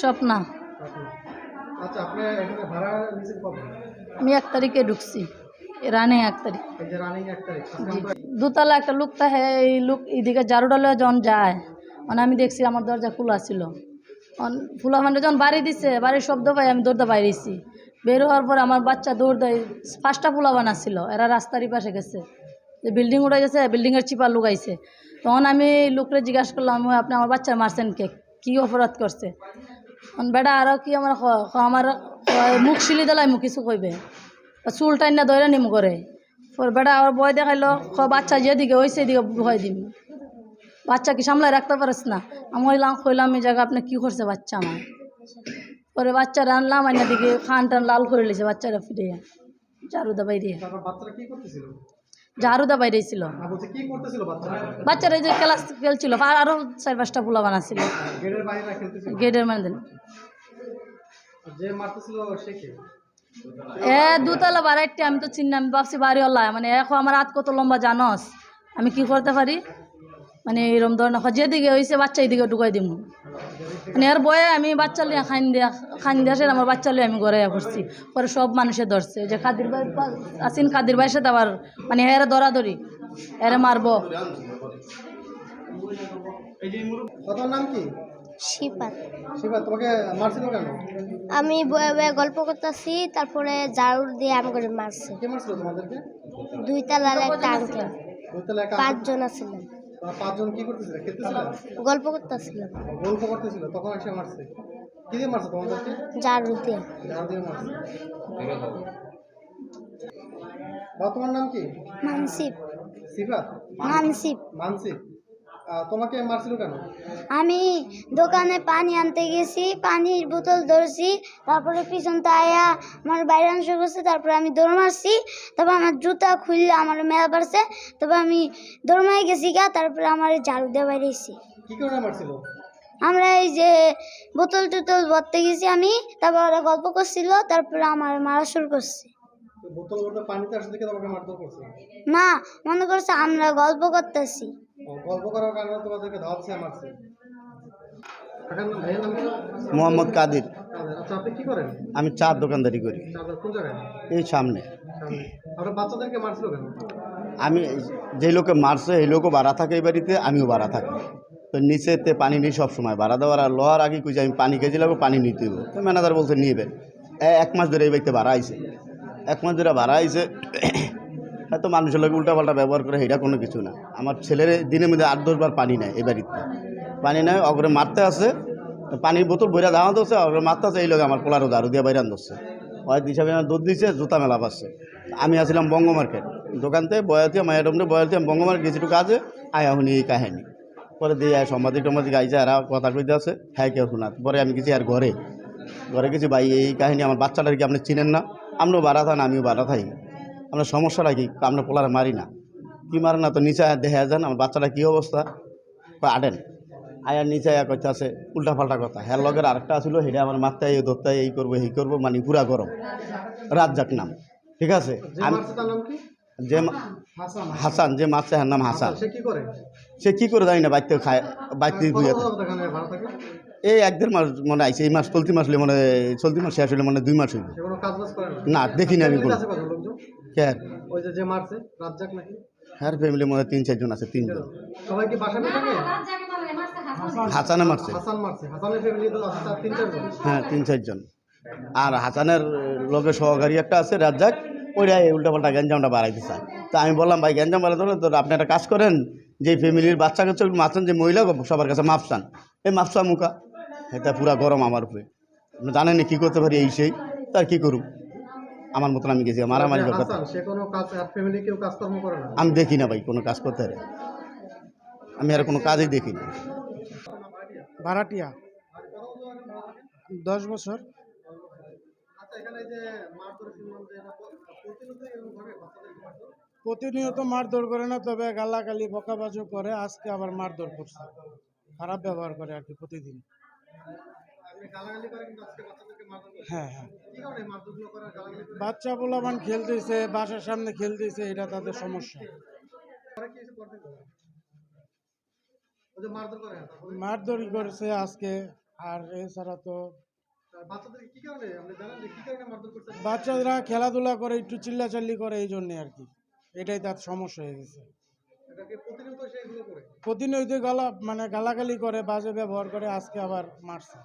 স্বপ্না। আচ্ছা আমি এক তারিখে ঢুকছি। রানে এক তারিখ। দুতলা একটা লোক তাহে এই লোক এদিকে ডালে যখন যায় মানে আমি দেখছি আমার দরজা খোলা ছিল। ফুলা মানে যখন বাড়ি দিছে বাড়ির শব্দ পাই আমি দৌড়তে বাইরেছি বের হওয়ার পর আমার বাচ্চা দৌড় দেয় পাঁচটা ফুলা বানাচ্ছিল এরা রাস্তারই পাশে গেছে। যে বিল্ডিং উঠে গেছে বিল্ডিংয়ের চিপা লুকাইছে তখন আমি লোকরে জিজ্ঞাসা করলাম আপনি আমার বাচ্চা মারছেন কে কী অপরাধ করছে? বেটা আরও কি আমার আমার মুখ শিলি দিলাই মুখ কিছু কইবে। চুল টাইন না দৈরা নিম করে বেটা আবার বয় দেখাইলো ক বাচ্চা যেদিকে হয়েছে এদিকে ভয় দিম। বাচ্চা কি সামলায় রাখতে পারিস না। আমি কইলাম কইলাম এই জায়গা আপনি কী করছে বাচ্চা আমার পরে বাচ্চা রানলাম আইনা দিকে খান টান লাল করে লিছে বাচ্চারা ফিরে বাচ্চারা কি করতেছিল ঝাড়ুদা বাইরে ছিল বাচ্চারা? যে ক্লাস খেলছিল আর আরও চার পাঁচটা পোলা বানাছিল। গেটের মানে এ দুতলা বাড়াইটি আমি তো চিনি আমি ভাবছি বাড়ি মানে এখন আমার হাত কত লম্বা জানস আমি কি করতে পারি? মানে এরম ধরনের হয়, যেদিকে হয়েছে বাচ্চা এদিকে ঢুকাই দিব মানে এর বয়ে আমি বাচ্চা লিয়ে খাইন দিয়া খাইন দিয়া সে আমার বাচ্চা লিয়ে আমি ঘরে করছি পরে সব মানুষে ধরছে যে খাদির ভাই আসিন খাদির ভাইয়ের সাথে আবার মানে এরা দরাদরি এরে মারবো। নাম কি? শিপাত তোমাকে মারছিল কেন? আমি বয়ে বয়ে গল্প করতেছি তারপরে ঝাড়ু দিয়ে আমি করে মারছে। কে দুই তালার একটা আঙ্কেল পাঁচজন তোমরা পাঁচজন কি করতেছিল? খেলতেছিল? গল্প করতেছিলাম গল্প করতেছিল তখন এসে মারছে। কি দিয়ে মারছে তোমাদেরকে ঝাড়ু দিয়ে। ঝাড় দিয়ে মারছে। বা তোমার নাম কি? মানসিপ। সিফা মানসিপ। মানসিক আহ, তোমাকে মারছিল কেন? আমি দোকানে পানি আনতে গেছি পানির বোতল ধরছি তারপরে পিছনতে আয়া আমার বাইরে অংশ করছে তারপরে আমি দৌড় মারছি তারপর আমার জুতা খুললে আমার মেলা পারছে তারপর আমি দৌড় মারি গেছি গা তারপরে আমার ঝাড়ু দিয়ে বাইরে এসেছি। কি করে মারছিল? আমরা এই যে বোতল টুতল ভরতে গেছি আমি তারপর ওরা গল্প করছিল তারপরে আমার মারা শুরু করছে। বোতল ভরতে পানিতে আসে দেখে তোমাকে মারধর করছে। না মনে করছে আমরা গল্প করতেছি। গল্প করার কারণে তোমাদেরকে ধাওয়াচ্ছে মারছে। মোহাম্মদ কাদির। আচ্ছা আপনি কি করেন? আমি চার দোকানদারি করি। আপনার কোন জায়গায়? এই সামনে। সামনে। বাচ্চাদেরকে মারছিল কেন? আমি যে লোকে মারছে এই লোকও ভাড়া থাকে এই বাড়িতে আমিও ভাড়া থাকি। তো নিচেতে পানি নিই সবসময়। ভাড়া দেওয়ার আর লোহার আগে কুইছে আমি পানি খেয়েছিলাম পানি নিতে ম্যানেজার বলছে নিবেন। এ- এক মাস ধরে এই বাড়িতে ভাড়া আইছে। এক মাস ধরে ভাড়া আইছে। হয়তো মানুষের লোক উল্টাপাল্টা ব্যবহার করে এটা কোনো কিছু না। আমার ছেলের দিনের মধ্যে আট দশবার পানি নেয় এই বাড়িতে। পানি নেয় অগরে মারতে আসে পানির বোতল বইরা দাওয়া ধরছে অগরে মারতে আসে এই লোক আমার পোলারও দারু দিয়ে বাইরান ধরছে ওই হিসাবে আমার দুধ দিছে, জুতা মেলা পাচ্ছে। আমি আসছিলাম বঙ্গ মার্কেট। দোকান দোকানতে বয়াতে মায়াডমরে বয়াতে, বঙ্গ মার্কেট গেছি একটু কাজে আয় এখন এই কাহিনী। পরে দিয়ে আয় সম্বাদিক টম্বাদিক আইছে আর কথা কইতে আছে হ্যাঁ কেউ শোনা পরে আমি গেছি আর ঘরে। ঘরে গেছি, ভাই, এই কাহিনী আমার বাচ্চাটার কি আপনি চিনেন না? আপনিও বাড়া থান আমিও বাড়া থাকি আপনার সমস্যাটা কি আমরা পোলারে মারি না। কি মারে না তো নিচে দেখা যান আমার বাচ্চাটা কী অবস্থা? কয় আডেন। আয়ার নিচে আয়া করতে আছে উল্টা পাল্টা কথা। হ্যার লগের আরেকটা আসলো সেটা আমার মারতে এই ধরতে এই করব এই করব মানে পুরা গরম। রাত রাজ্জাক নাম ঠিক আছে? যে আমি যে হাসান। যে মারছে হ্যার নাম হাসান। সে কি করে? সে কি করে জানি না বাড়িতে খায় বাড়িতে এই এক দেড় মাস মনে আইছে এই মাস চলতি মাস হলে মানে চলতি মাস শেষ হলে মানে দুই মাস করে না? না দেখিনি আমি কোনো। হ্যাঁ। ওই যে যে মারছে রাজ্জাক নাকি? হ্যার ফ্যামিলি মনে হয় তিন চারজন আছে তিনজন। হাসানে মারছে। হ্যাঁ তিন চারজন। আর হাসানের লগে সহকারী একটা আছে রাজ্জাক ওইটা এই উল্টাপাল্টা গ্যাঞ্জামটা বাড়াইতে চায় তা আমি বললাম ভাই গ্যাঞ্জাম বাড়াতে হলে তো আপনি একটা কাজ করেন যে ফ্যামিলির বাচ্চা কাচ্চা মারছেন যে মহিলা সবার কাছে মাপ চান। এই মাপসা মুখা। এটা পুরা গরম আমার উপরে। জানেন না কী করতে পারি এই সেই তার কী করুম? আমার মতন আমি গেছি মারামারি ব্যাপার। হাসান সে কোনো কাজ আর ফ্যামিলি কেউ কাজকর্ম করে না? আমি দেখি না ভাই কোনো কাজ করতে পারে। আমি আর কোনো কাজই দেখি না। ভাড়াটিয়া। দশ বছর। আচ্ছা প্রতিনিয়ত মারধর করে না তবে গালাগালি বকাবাজও করে আজকে আবার মারধর করছে। খারাপ ব্যবহার করে আর কি প্রতিদিন। হ্যাঁ, হ্যাঁ। বাচ্চা খেলতেছে, বাসার সামনে খেলতেছে, এটা তাদের সমস্যা। মারধরি করেছে আজকে, আর এছাড়া তো বাচ্চারা খেলাধুলা করে, একটু চিল্লাচাল্লি করে, এই জন্য আর কি। এটাই তার সমস্যা হয়ে গেছে। প্রতিনিয়ত গালা মানে গালাগালি করে বাজে ব্যবহার করে আজকে আবার মারছে।